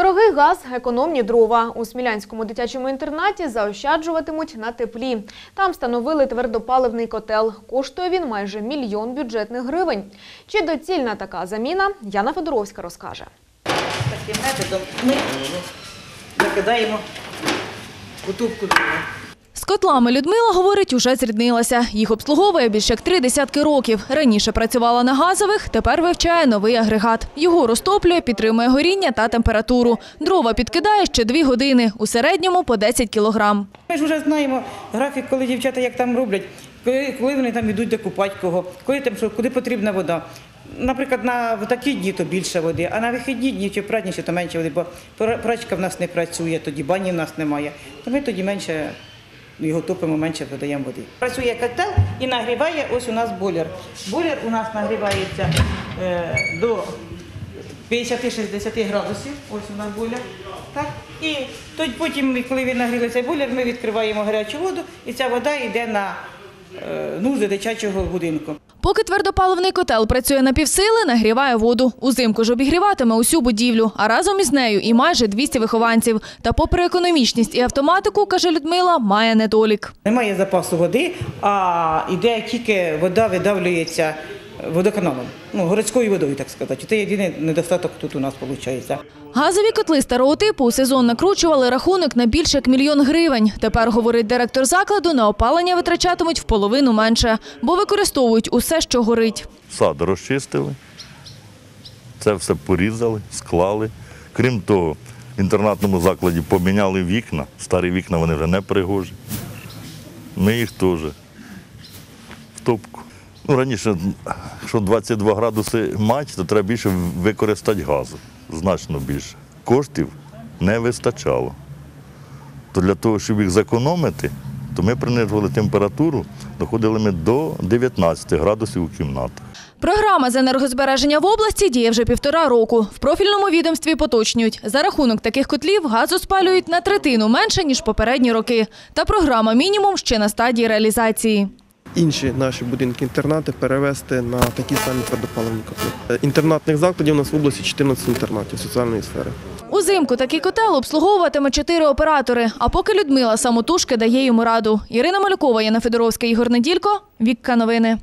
Дорогий газ, економні дрова. У Смілянському дитячому інтернаті заощаджуватимуть на теплі. Там встановили твердопаливний котел. Коштує він майже мільйон бюджетних гривень. Чи доцільна така заміна, Яна Федоровська розкаже. Таким методом ми закидаємо у тубку дрова. Котлами Людмила, говорить, уже зріднилася. Їх обслуговує більше як три десятки років. Раніше працювала на газових, тепер вивчає новий агрегат. Його розтоплює, підтримує горіння та температуру. Дрова підкидає ще дві години, у середньому по 10 кілограм. Ми ж вже знаємо графік, коли дівчата як там роблять, коли, вони там йдуть докупати кого, коли там що, куди потрібна вода. Наприклад, на такі дні то більше води, а на вихідні дні чи праздничні, то менше води, бо пра- прачка в нас не працює, тоді бані в нас немає. То ми тоді менше його топимо, менше додаємо води. Працює котел і нагріває ось у нас бойлер. Бойлер у нас нагрівається е, до 50-60 градусів. Ось у нас бойлер. Так? І тут потім, коли він нагріли цей бойлер, ми відкриваємо гарячу воду, і ця вода йде на е, нужди дитячого будинку. Поки твердопаливний котел працює на півсили, нагріває воду. Узимку ж обігріватиме усю будівлю, а разом із нею і майже 200 вихованців. Та попри економічність і автоматику, каже Людмила, має недолік. Немає запасу води, а йде тільки вода видавлюється водоканалом, ну, городською водою, так сказати. Це єдиний недостаток тут у нас виходить. Газові котли старого типу у сезон накручували рахунок на більше як мільйон гривень. Тепер, говорить директор закладу, на опалення витрачатимуть в половину менше, бо використовують усе, що горить. Сад розчистили, це все порізали, склали. Крім того, в інтернатному закладі поміняли вікна. Старі вікна вони вже не пригожі. Ми їх теж в топку. Ну, раніше, якщо 22 градуси мать, то треба більше використати газу. Значно більше. Коштів не вистачало. То для того, щоб їх зекономити, то ми принижували температуру, доходили ми до 19 градусів у кімнатах. Програма з енергозбереження в області діє вже півтора року. В профільному відомстві поточнюють, за рахунок таких котлів газу спалюють на третину менше, ніж попередні роки. Та програма мінімум ще на стадії реалізації. Інші наші будинки-інтернати перевести на такі самі твердопаливні котли. Інтернатних закладів у нас в області 14 інтернатів соціальної сфери. Узимку такий котел обслуговуватиме чотири оператори. А поки Людмила самотужки дає йому раду. Ірина Малюкова, Яна Федоровська, Ігор Неділько. Вікка новини.